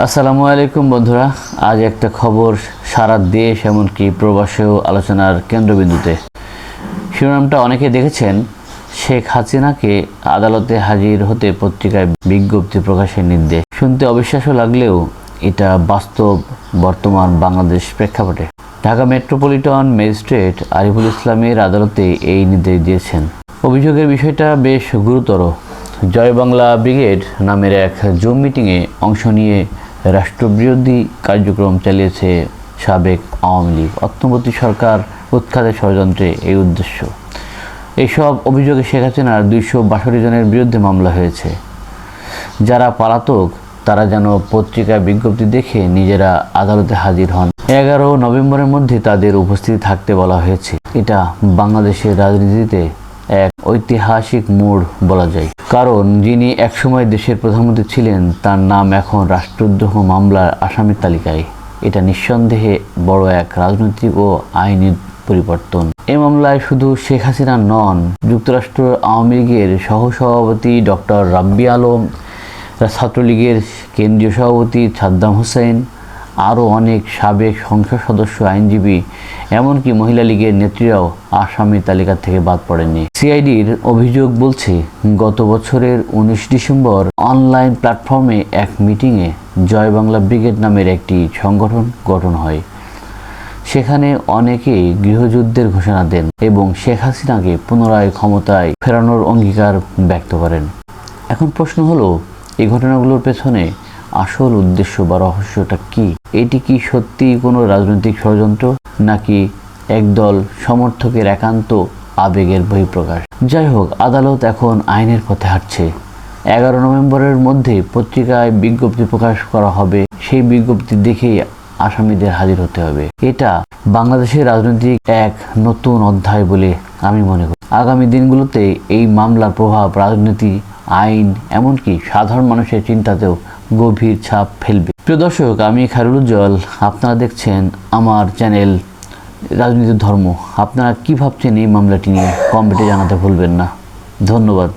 আসসালামু আলাইকুম বন্ধুরা। আজ একটা খবর সারা দেশ, এমনকি প্রবাসেও আলোচনার কেন্দ্রবিন্দুতে। শিরোনামটা অনেকে দেখেছেন, শেখ হাসিনাকে আদালতে হাজির হতে পত্রিকায় বিজ্ঞপ্তি প্রকাশের নির্দেশ। শুনতে অবিশ্বাস্য লাগলেও এটা বাস্তব বর্তমান বাংলাদেশ প্রেক্ষাপটে। ঢাকা মেট্রোপলিটন ম্যাজিস্ট্রেট আরিফুল ইসলামের আদালতে এই নির্দেশ দিয়েছেন। অভিযোগের বিষয়টা বেশ গুরুতর। জয় বাংলা ব্রিগেড নামের এক জুম মিটিংয়ে অংশ নিয়ে রাষ্ট্রবিরোধী কার্যক্রম চালিয়েছে সাবেক আওয়ামী লীগ। অর্থমন্ত্রী সরকার উৎখাতের ষড়যন্ত্রে এই উদ্দেশ্য। এইসব অভিযোগে শেখ হাসিনার দুইশো বাষট্টি জনের বিরুদ্ধে মামলা হয়েছে। যারা পলাতক, তারা যেন পত্রিকায় বিজ্ঞপ্তি দেখে নিজেরা আদালতে হাজির হন। এগারো নভেম্বরের মধ্যে তাদের উপস্থিতি থাকতে বলা হয়েছে। এটা বাংলাদেশের রাজনীতিতে এক ঐতিহাসিক মোড় বলা যায়। কারণ যিনি একসময় দেশের প্রধানমন্ত্রী ছিলেন, তার নাম এখন রাষ্ট্রদ্রোহ মামলার আসামির তালিকায়। এটা নিঃসন্দেহে বড় এক রাজনৈতিক ও আইনি পরিবর্তন। এ মামলায় শুধু শেখ হাসিনা নন, যুক্তরাষ্ট্র আওয়ামী লীগের সহসভাপতি ডক্টর রাব্বি আলম, ছাত্রলীগের কেন্দ্রীয় সভাপতি সাদ্দাম হোসেন আরও অনেক সাবেক সংসদ সদস্য আইনজীবী, এমনকি মহিলা লীগের নেত্রীরাও আসামির তালিকা থেকে বাদ পড়েননি। সিআইডির অভিযোগ বলছে, গত বছরের উনিশ ডিসেম্বর অনলাইন প্ল্যাটফর্মে এক মিটিংয়ে জয় বাংলা ব্রিগেড নামের একটি সংগঠন গঠন হয়। সেখানে অনেকেই গৃহযুদ্ধের ঘোষণা দেন এবং শেখ হাসিনাকে পুনরায় ক্ষমতায় ফেরানোর অঙ্গীকার ব্যক্ত করেন। এখন প্রশ্ন হলো, এই ঘটনাগুলোর পেছনে আসল উদ্দেশ্য বা রহস্যটা কি? এটি কি সত্যি কোনো রাজনৈতিক ষড়যন্ত্র, নাকি একদল সমর্থকের একান্ত আবেগের বহিঃপ্রকাশ? যাই হোক, আদালত এখন আইনের পথে হাঁটছে। এগারো নভেম্বরের মধ্যে পত্রিকায় বিজ্ঞপ্তি প্রকাশ করা হবে, সেই বিজ্ঞপ্তি দেখেই আসামিদের হাজির হতে হবে। এটা বাংলাদেশের রাজনৈতিক এক নতুন অধ্যায় বলে আমি মনে করি। আগামী দিনগুলোতে এই মামলার প্রভাব, রাজনীতি, আইন, এমনকি সাধারণ মানুষের চিন্তাতেও গভীর ছাপ ফেলবে। প্রিয় দর্শক, আমি উজ্জ্বল। আপনারা দেখছেন আমার চ্যানেল রাজনীতির ধর্ম। আপনারা কি ভাবছেন এই মামলাটি নিয়ে? কমেন্টে জানাতে ভুলবেন না। ধন্যবাদ।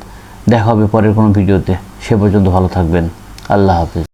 দেখা হবে পরের কোনো ভিডিওতে। সে পর্যন্ত ভালো থাকবেন। আল্লাহ হাফিজ।